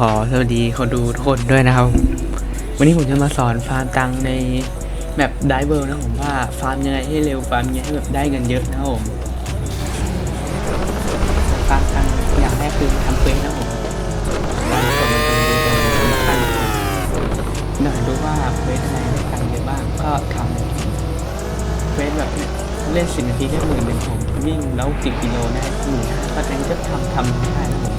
ขอสวัสดีคนดูทุกคนด้วยนะครับ วันนี้ผมจะมาสอนฟาร์มตังในแบบไดเวอร์นะผมว่าฟาร์มยังไงให้เร็วฟาร์มยังไงให้แบบได้เงินเยอะนะครับผมฟาร์มตังอย่างแรกคือทำเควสนะครับผมเรากดมันตรงดูตรงสำคัญหน่อยดูว่าเควสอะไรได้ตังเยอะบ้างก็ทำเควสแบบเล่นสิบนาทีได้หมื่นหนึ่งผมวิ่งแล้วสิบกิโลได้หมื่นห้าก็ทั้งก็ทำทำไม่ได้นะผม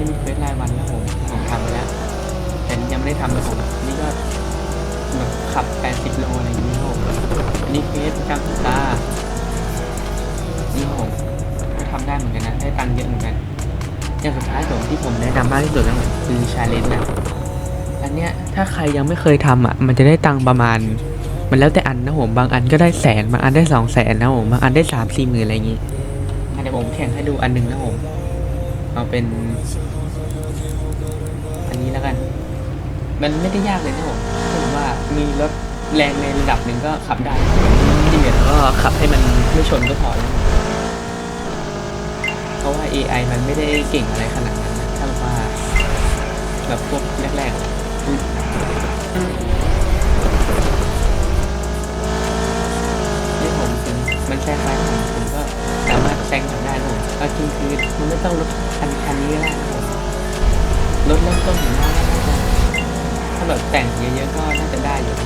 อันนี้มีเฟซรายวันนะผมผมทำไปแล้วแต่ยังไม่ได้ทำนะผมนี่ก็แบบขับ 80 โลอะไรอย่างนี้ครับผมอันนี้เฟซประจำสัปดาห์นี่ครับผมก็ทำได้เหมือนกันนะได้ตังค์เยอะเหมือนกันอย่างสุดท้ายผมที่ผมแนะนำมากที่สุดนะผมคือชาเลนจ์นะอันเนี้ยถ้าใครยังไม่เคยทำอะ มันจะได้ตังค์ประมาณ มันแล้วแต่อันนะผมบางอันก็ได้แสนบางอันได้สองแสนนะผมบางอันได้สามสี่หมื่นอะไรอย่างงี้เดี๋ยวผมแข่งให้ดูอันหนึ่งนะผม เอาเป็น อันนี้แล้วกัน มันไม่ได้ยากเลยนะผมถือว่ามีรถแรงในระดับหนึ่งก็ขับได้ที่เหลือก็ขับให้มันไม่ชนก็พอแล้วเพราะว่า AI มันไม่ได้เก่งอะไรขนาดนั้นนะถ้าว่าแบบพวกแรกๆอะอุ๊ยนี่ผมถึงมันแซงไปผมผมก็สามารถแซงมันได้นะผมก็จริงคือมันไม่ต้องรถ ต้นถึงว่าน่าจะถ้าแบบแต่งเยอะๆก็น่าจะได้อยู่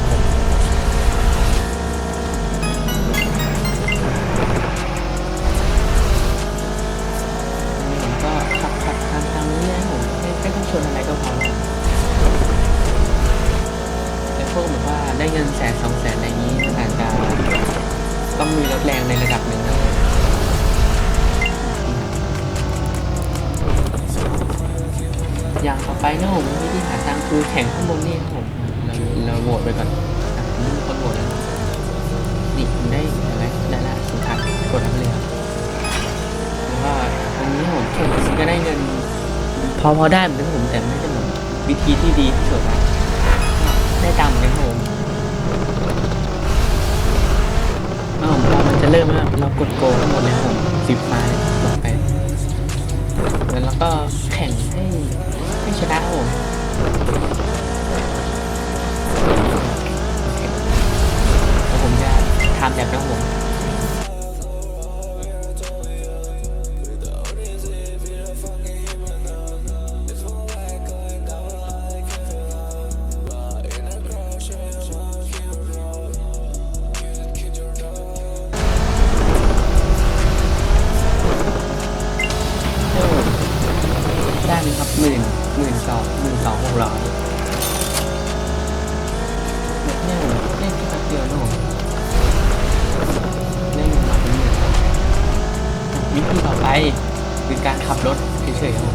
นี่ก็ขับขับทางทางนี้ไม่ต้องชนอะไรก็พอแล้วพวกแบบว่าได้เงินแสนสองแสนอะไรนี้มันอาจจะต้องมีรถแรงในระดับหนึ่งนะ นะผมวิธีหาตังค์คือแข่งข้างบนนี่ผมเราเราโหวตไปก่อนอ่คนโหวตแล้วนี่ผมได้อะไรได้ละสุดท้ายกดรับเลยครับแล้วก็ตรงนี้ผมแข่งก็ได้เงิน พอพอได้เหมือนกันผมแต่ไม่ใช่แบบวิธีที่ดีที่สุดนะได้ตังค์เหมือนกันครับผมอ่าผมพอมันจะเริ่มแล้วเรากดโกงทั้งหมดเลยครับผมสิบฟ้าเลย แล้วก็แข่งให้ให้ชนะผมแล้วผมจะทำแบบนั้นผม ธีต่อไปคือการขับรถเฉยๆครับผ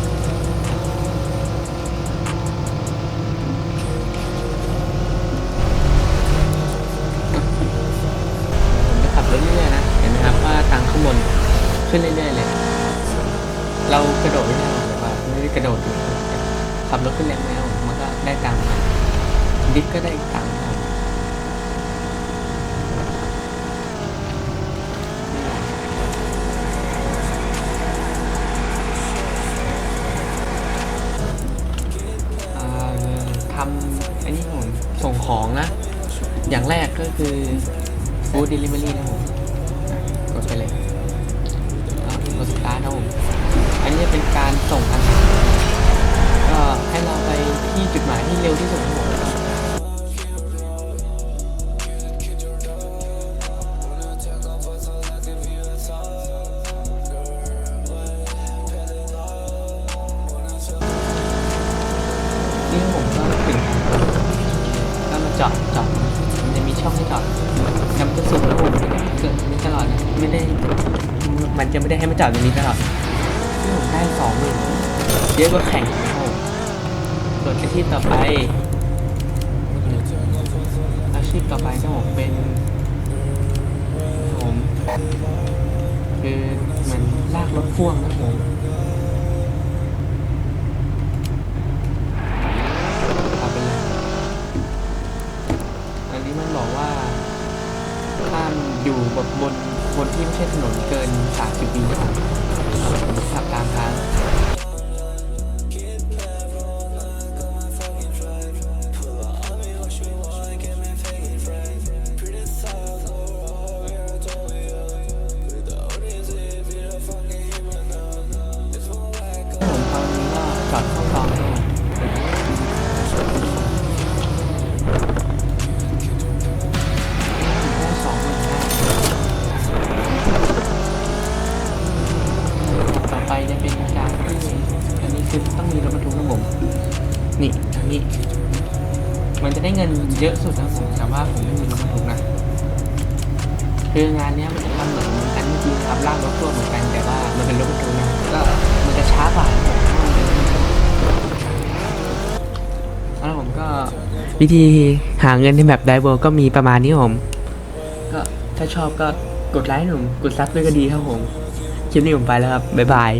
มจะขับรถเรื่อยๆนะ เห็นไหมครับว่าทางข้างบนขึ้นเรื่อยๆเลย เรากระโดดไม่ได้หรอกแต่ว่าไม่ได้กระโดดขับรถขึ้นแรงแล้วมันก็ได้ตังค์ดิฟก็ได้ตังค์ นะ อย่างแรกก็คือฟู้ดเดลิเวอรี่นะผมกดไปเลยกดสตาร์ทนะผม อันนี้เป็นการส่งอาหารก็ให้เรา ช่องให้จอดนำกระสุนแล้วผมเกิดนี้ตลอดนะไม่ได้ มันจะไม่ได้ให้มาจอดตรงนี้ตลอดที่ผมได้สองหมื่นเยอะกว่าแข่งนะครับผมส่วนอาชีพต่อไปอาชีพต่อไปก็ผมเป็นผมคือเหมือนลากรถพ่วงนะผมเอาไปเลยอันนี้มันบอกว่าห้าม อยู่แบบบนบนที่ไม่ใช่ถนนเกิน 30วิครับขับตามทาง จะได้เงินเยอะสุดนะผมแต่ว่าผมไม่มีรถบรรทุกนะคืองานเนี้ยมันจะทำเหมือนกันจริงๆครับลากรถพ่วงเหมือนกันแต่ว่ามันเป็นรถบรรทุกนะก็มันจะช้ากว่าครับผมเพราะมันเป็นรถบรรทุกแล้วผมก็วิธีหาเงินในแบบไดเวอร์ก็มีประมาณนี้ครับผมก็ถ้าชอบก็กดไลค์หนุ่มกดซับด้วยก็ดีครับผมคลิปนี้ผมไปแล้วครับบ๊ายบาย